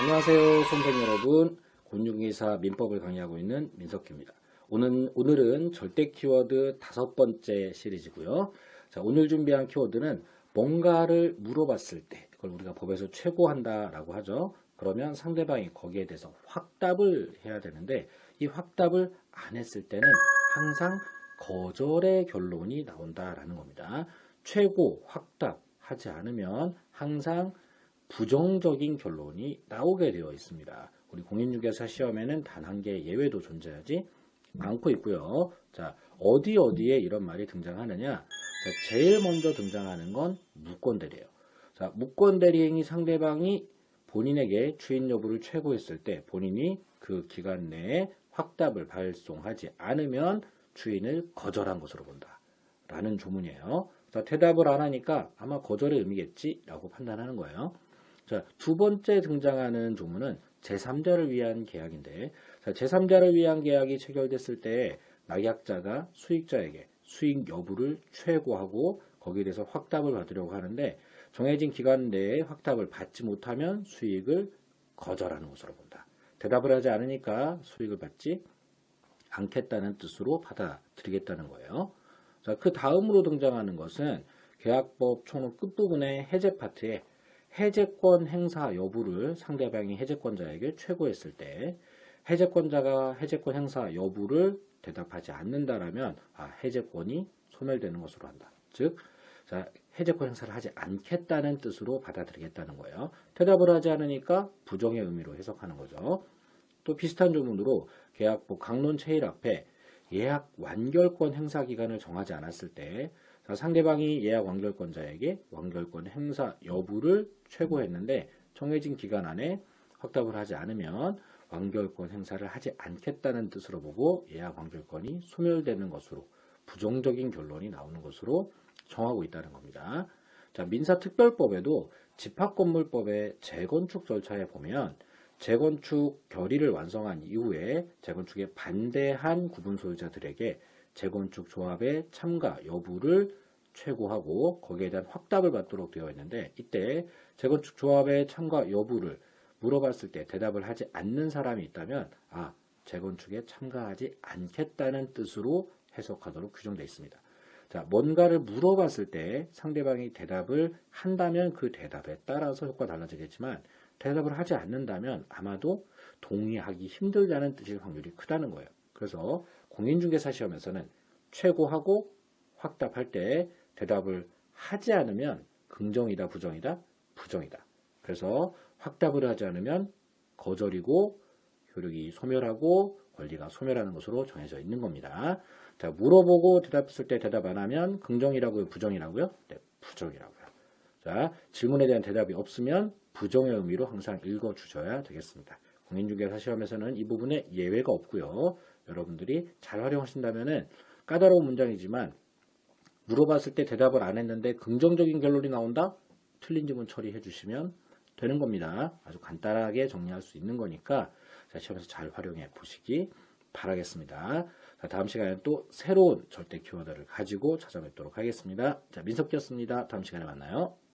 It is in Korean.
안녕하세요, 수험생 여러분. 곤중기사 민법을 강의하고 있는 민석규입니다. 오늘, 오늘은 절대 키워드 다섯 번째 시리즈고요. 자, 오늘 준비한 키워드는 뭔가를 물어봤을 때, 그걸 우리가 법에서 최고한다 라고 하죠. 그러면 상대방이 거기에 대해서 확답을 해야 되는데, 이 확답을 안 했을 때는 항상 거절의 결론이 나온다라는 겁니다. 최고, 확답 하지 않으면 항상 부정적인 결론이 나오게 되어 있습니다. 우리 공인중개사 시험에는 단 한 개의 예외도 존재하지 않고 있고요. 자, 어디 어디에 이런 말이 등장하느냐? 자, 제일 먼저 등장하는 건 무권 대리예요. 자, 무권 대리행위 상대방이 본인에게 추인 여부를 최고했을 때 본인이 그 기간 내에 확답을 발송하지 않으면 추인을 거절한 것으로 본다. 라는 조문이에요. 자, 대답을 안 하니까 아마 거절의 의미겠지? 라고 판단하는 거예요. 자, 두 번째 등장하는 조문은 제3자를 위한 계약인데, 자, 제3자를 위한 계약이 체결됐을 때 낙약자가 수익자에게 수익 여부를 최고하고 거기에 대해서 확답을 받으려고 하는데 정해진 기간 내에 확답을 받지 못하면 수익을 거절하는 것으로 본다. 대답을 하지 않으니까 수익을 받지 않겠다는 뜻으로 받아들이겠다는 거예요. 자, 그 다음으로 등장하는 것은 계약법 총론 끝부분의 해제 파트에 해제권 행사 여부를 상대방이 해제권자에게 최고했을 때 해제권자가 해제권 행사 여부를 대답하지 않는다라면 아, 해제권이 소멸되는 것으로 한다. 즉, 자, 해제권 행사를 하지 않겠다는 뜻으로 받아들이겠다는 거예요. 대답을 하지 않으니까 부정의 의미로 해석하는 거죠. 또 비슷한 조문으로 계약법 강론 체일 앞에 예약 완결권 행사 기간을 정하지 않았을 때 자, 상대방이 예약 완결권자에게 완결권 행사 여부를 최고했는데 정해진 기간 안에 확답을 하지 않으면 완결권 행사를 하지 않겠다는 뜻으로 보고 예약 완결권이 소멸되는 것으로 부정적인 결론이 나오는 것으로 정하고 있다는 겁니다. 자, 민사특별법에도 집합건물법의 재건축 절차에 보면 재건축 결의를 완성한 이후에 재건축에 반대한 구분 소유자들에게 재건축 조합의 참가 여부를 최고하고 거기에 대한 확답을 받도록 되어 있는데 이때 재건축 조합의 참가 여부를 물어봤을 때 대답을 하지 않는 사람이 있다면 아 재건축에 참가하지 않겠다는 뜻으로 해석하도록 규정되어 있습니다. 자, 뭔가를 물어봤을 때 상대방이 대답을 한다면 그 대답에 따라서 효과가 달라지겠지만 대답을 하지 않는다면 아마도 동의하기 힘들다는 뜻일 확률이 크다는 거예요. 그래서 공인중개사 시험에서는 최고하고 확답할 때 대답을 하지 않으면 긍정이다, 부정이다, 부정이다. 그래서 확답을 하지 않으면 거절이고 효력이 소멸하고 권리가 소멸하는 것으로 정해져 있는 겁니다. 자, 물어보고 대답했을 때 대답 안 하면 긍정이라고요, 부정이라고요? 네, 부정이라고요. 자, 질문에 대한 대답이 없으면 부정의 의미로 항상 읽어 주셔야 되겠습니다. 공인중개사 시험에서는 이 부분에 예외가 없고요. 여러분들이 잘 활용하신다면 까다로운 문장이지만 물어봤을 때 대답을 안 했는데 긍정적인 결론이 나온다? 틀린 지문 처리해 주시면 되는 겁니다. 아주 간단하게 정리할 수 있는 거니까 자, 시험에서 잘 활용해 보시기 바라겠습니다. 자, 다음 시간에 또 새로운 절대 키워드를 가지고 찾아뵙도록 하겠습니다. 자, 민석기였습니다. 다음 시간에 만나요.